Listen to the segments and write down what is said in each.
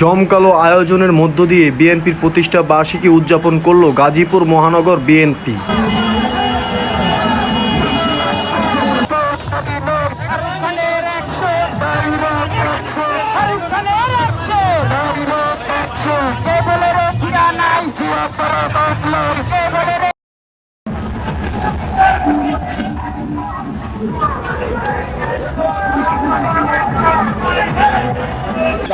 জমকালো আয়োজনের মধ্য দিয়ে বিএনপির প্রতিষ্ঠা বার্ষিকী উদযাপন করল গাজীপুর মহানগর বিএনপি।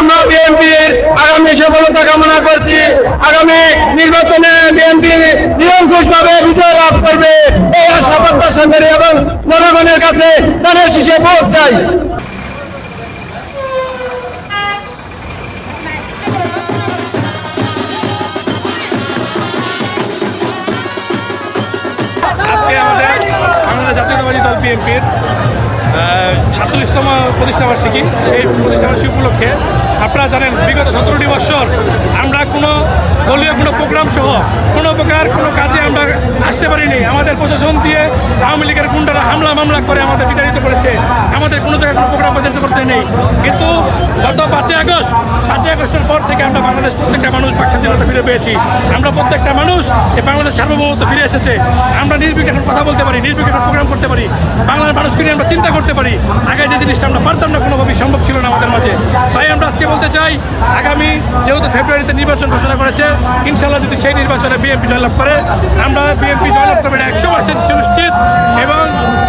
আমরা বিএনপির আগামী সফলতা কামনা করছি। আগামী নির্বাচনে বিএনপি নিরঙ্কুশভাবে বিজয় লাভ করবে। এই আশা প্রত্যাশা এবং জনগণের কাছে ধানের শীষে ভোট চাই। জাতীয়তাবাদী বিএনপির সাতচল্লিশতম প্রতিষ্ঠাবার্ষিকী। সেই প্রতিষ্ঠাবার্ষিকী উপলক্ষে আপনারা জানেন, বিগত সতেরোটি বছর আমরা কোনো দলীয় কোনো প্রোগ্রাম সহ কোনো প্রকার কোনো কাজে আমরা পারিনি। আমাদের প্রশাসন দিয়ে আওয়ামী লীগের গুন্ডারা হামলা মামলা করে আমাদের বিতাড়িত করেছে। আমাদের কোনো জায়গায় কোনো প্রোগ্রাম পর্যন্ত করতে নেই। কিন্তু গত পাঁচই আগস্ট, পাঁচই আগস্টের পর থেকে আমরা বাংলাদেশ প্রত্যেকটা মানুষ বাক স্বাধীনতা ফিরে পেয়েছি। আমরা প্রত্যেকটা মানুষ এই বাংলাদেশ সার্বভৌমত্ব ফিরে এসেছে। আমরা নির্বিঘ্নে কথা বলতে পারি, নির্বিঘ্নে প্রোগ্রাম করতে পারি। বাংলার মানুষকে নিয়ে আমরা চিন্তা করতে পারি। আগে যে জিনিসটা আমরা পারতাম না, কোনোভাবেই সম্ভব ছিল না আমাদের মাঝে। তাই আমরা আজকে বলতে চাই, আগামী যেহেতু ফেব্রুয়ারিতে নির্বাচন ঘোষণা করেছে ইনশাল্লাহ যদি সেই নির্বাচনে বিএনপি জয়লাভ করে, আমরা বিএনপি জয়লাভ এটা একশো পার্সেন্ট সুনিশ্চিত এবং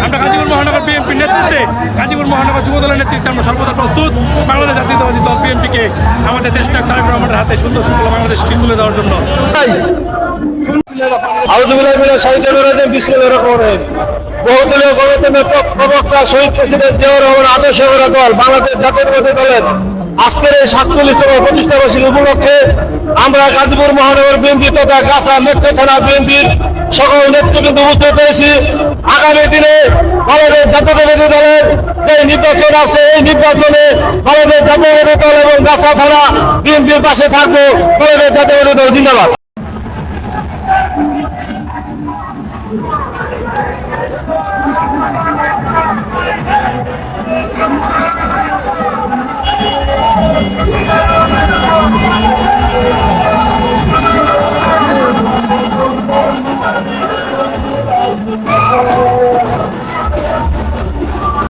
আমরা গাজীপুর মহানগর বিএনপির নেতৃত্বে গাজীপুর মহানগর যুব দলের নেতৃত্বে আমরা সর্বদা প্রস্তুত। বাংলাদেশ জাতীয়তাবাদী দল বিএনপিকে আমাদের দেশটা তারেক রহমানের হাতে সুন্দর সুন্দর বাংলাদেশকে তুলে দেওয়ার জন্য। আমরা গাজীপুর মহানগর বিএনপি তথা গাছা মেট্রো থানা বিএনপির সকল নেতৃবৃন্দ উপস্থিত হয়েছি। আগামী দিনে বাংলাদেশ জাতীয়তাবাদী দলের যে নির্বাচন আছে, এই নির্বাচনে বাংলাদেশ জাতীয়তাবাদী দল এবং গাছা থানা বিএনপির পাশে থাকব। বাংলাদেশ জাতীয়তাবাদী দল, জিন্দাবাদ। কে